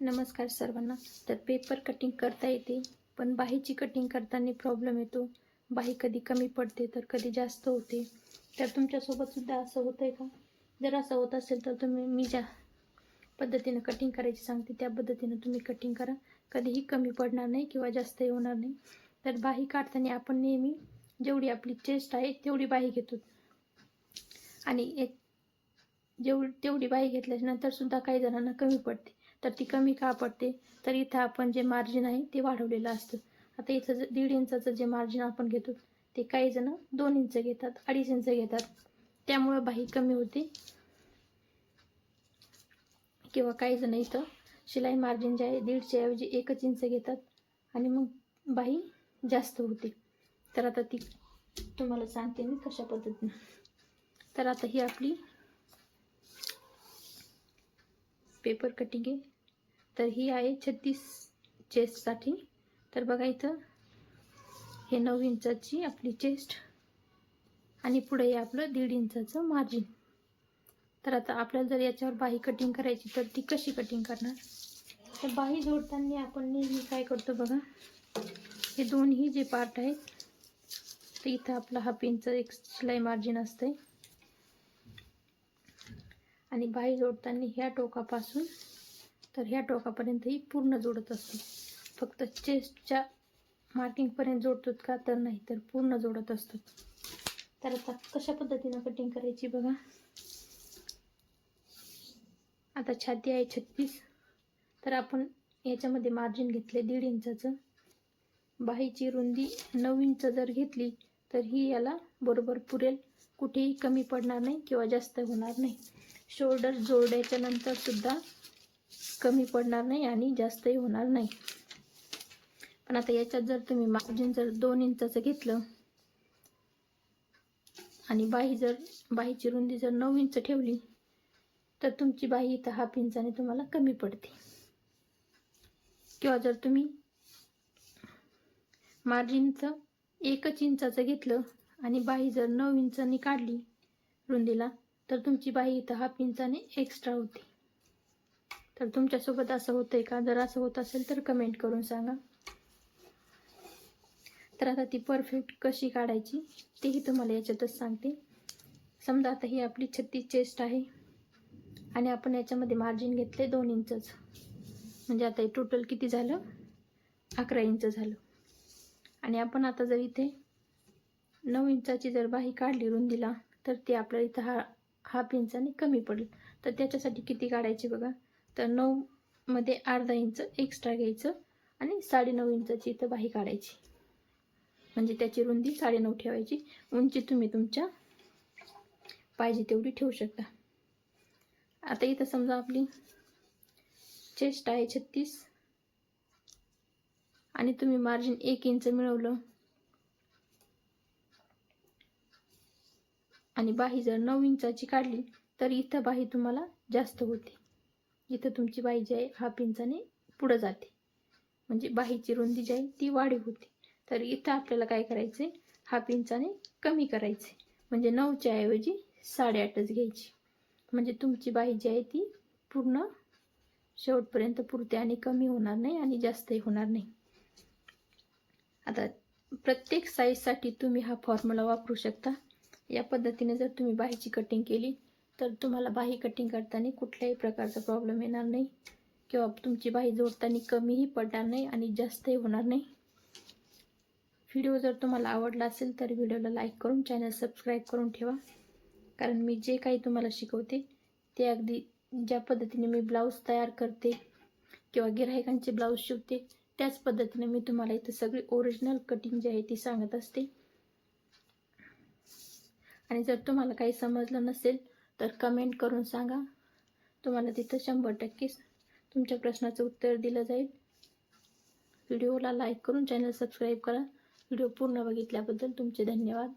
नमस्कार सर्वांना. तर पेपर कटिंग करता येते पण बाहीची कटिंग करताना प्रॉब्लेम येतो. बाही कधी कमी पडते तर कधी जास्त होते. तर तुमच्यासोबतसुद्धा असं होतं आहे का? जर असं होत असेल तर तुम्ही मी ज्या पद्धतीनं कटिंग करायची सांगते त्या पद्धतीनं तुम्ही कटिंग करा. कधीही कमी पडणार नाही किंवा जास्तही होणार नाही. तर बाही काढताना आपण नेहमी जेवढी आपली चेस्ट आहे तेवढी बाही घेतो. आणि एक जेवढी तेवढी बाही घेतल्यानंतरसुद्धा काही जणांना कमी पडते. तर ती कमी का पडते? तर इथं आपण जे मार्जिन आहे ते वाढवलेलं असतं. आता इथं दीड इंचाचं जे मार्जिन आपण घेतो ते काही जण दोन इंच घेतात अडीच इंच घेतात. त्यामुळं बाही कमी होते. किंवा काही जण इथं शिलाई मार्जिन जे आहे दीडच्या ऐवजी एकच इंच घेतात. आणि मग बाही जास्त होते. तर आता ती तुम्हाला सांगते मी कशा पद्धतीने. तर आता ही आपली पेपर कटिंग आहे. तर ही आहे छत्तीस चेस्टसाठी तर बघा इथं हे नऊ इंचाची आपली चेस्ट आणि पुढे हे आपलं दीड इंचाचं मार्जिन तर आता आपल्याला जर याच्यावर बाही कटिंग करायची तर ती कशी कटिंग करणार? तर बाही जोडताना आपण नेहमी काय करतो बघा हे दोन्ही जे पार्ट आहेत तर इथं आपला हाफ इंच एक शिलाई मार्जिन असतंय. आणि बाही जोडताना ह्या टोकापासून तर ह्या टोकापर्यंतही पूर्ण जोडत असतो. फक्त चेस्टच्या मार्किंगपर्यंत जोडतो का तर नाही तर पूर्ण जोडत असतो. तर आता कशा पद्धतीनं कटिंग करायची बघा. आता छाती आहे छत्तीस. तर आपण याच्यामध्ये मार्जिन घेतले दीड इंचाचं. बाहीची रुंदी नऊ इंच जर घेतली तर ही याला बरोबर पुरेल. कुठेही कमी पडणार नाही किंवा जास्त होणार नाही. शोल्डर जोडायच्या नंतरसुद्धा कमी पडणार नाही आणि जास्तही होणार नाही. पण आता याच्यात जर तुम्ही मार्जिन जर दोन इंचाचं घेतलं आणि बाही जर बाहीची रुंदी जर नऊ इंच ठेवली तर तुमची बाही इथं हाफ इंचाने तुम्हाला कमी पडते. किंवा जर तुम्ही मार्जिनचं एकच इंचाचं घेतलं आणि बाही जर नऊ इंचांनी काढली रुंदीला तर तुमची बाही इथं हाफ इंचाने एक्स्ट्रा होती. तर तुमच्यासोबत असं होतंय का? जर असं होत असेल तर कमेंट करून सांगा. तर आता ती परफेक्ट कशी काढायची तेही तुम्हाला याच्यातच सांगते. समजा आता ही आपली छत्तीस चेस्ट आहे आणि आपण याच्यामध्ये मार्जिन घेतले दोन इंचच. म्हणजे आता हे टोटल किती झालं? अकरा इंच झालं. आणि आपण आता जर इथे नऊ इंचाची जर बाही काढली रुंदीला तर ती आपल्याला इथं हा हाफ इंचाने कमी पडेल. तर त्याच्यासाठी किती काढायची बघा? तर नऊमध्ये अर्धा इंच एक्स्ट्रा घ्यायचं आणि साडेनऊ इंचाची इथं बाही काढायची. म्हणजे त्याची रुंदी साडेनऊ ठेवायची. उंची तुम्ही तुमच्या पाहिजे तेवढी ठेवू शकता. आता इथं समजा आपली चेस्ट आहे छत्तीस. आणि तुम्ही मार्जिन एक इंच मिळवलं. आणि बाही जर नऊ इंचाची काढली तर इथं बाही तुम्हाला जास्त होते. इथं तुमची बाई जी आहे हाफ इंचाने पुढं जाते. म्हणजे बाहीची रुंदी जी आहे ती वाढीव होते. तर इथं आपल्याला काय करायचं आहे हाफ इंचाने कमी करायचे म्हणजे नऊच्या ऐवजी साडेआठच घ्यायची. म्हणजे तुमची बाही जी आहे ती पूर्ण शेवटपर्यंत पुरते आणि कमी होणार नाही आणि जास्तही होणार नाही. आता प्रत्येक साईजसाठी तुम्ही हा फॉर्म्युला वापरू शकता. या पद्धतीने जर तुम्ही बाहीची कटिंग केली तर तुम्हाला बाही कटिंग करताना कुठल्याही प्रकारचा प्रॉब्लेम येणार नाही. किंवा तुमची बाही जोडताना कमीही पडणार नाही आणि जास्तही होणार नाही. व्हिडिओ जर तुम्हाला आवडला असेल तर व्हिडिओला लाईक करून चॅनल सबस्क्राईब करून ठेवा. कारण मी जे काही तुम्हाला शिकवते ते अगदी ज्या पद्धतीने मी ब्लाऊज तयार करते किंवा गिराहिकांचे ब्लाऊज शिवते त्याच पद्धतीने मी तुम्हाला इथं सगळी ओरिजिनल कटिंग जी आहे ती सांगत असते. आणि जर तुम्हाला काही समजलं नसेल तर कमेंट करून सांगा. तुम्हाला तिथं शंभर टक्के तुमच्या प्रश्नाचं उत्तर दिलं जाईल. व्हिडिओला लाईक करून चॅनल सबस्क्राईब करा. व्हिडिओ पूर्ण बघितल्याबद्दल तुमचे धन्यवाद.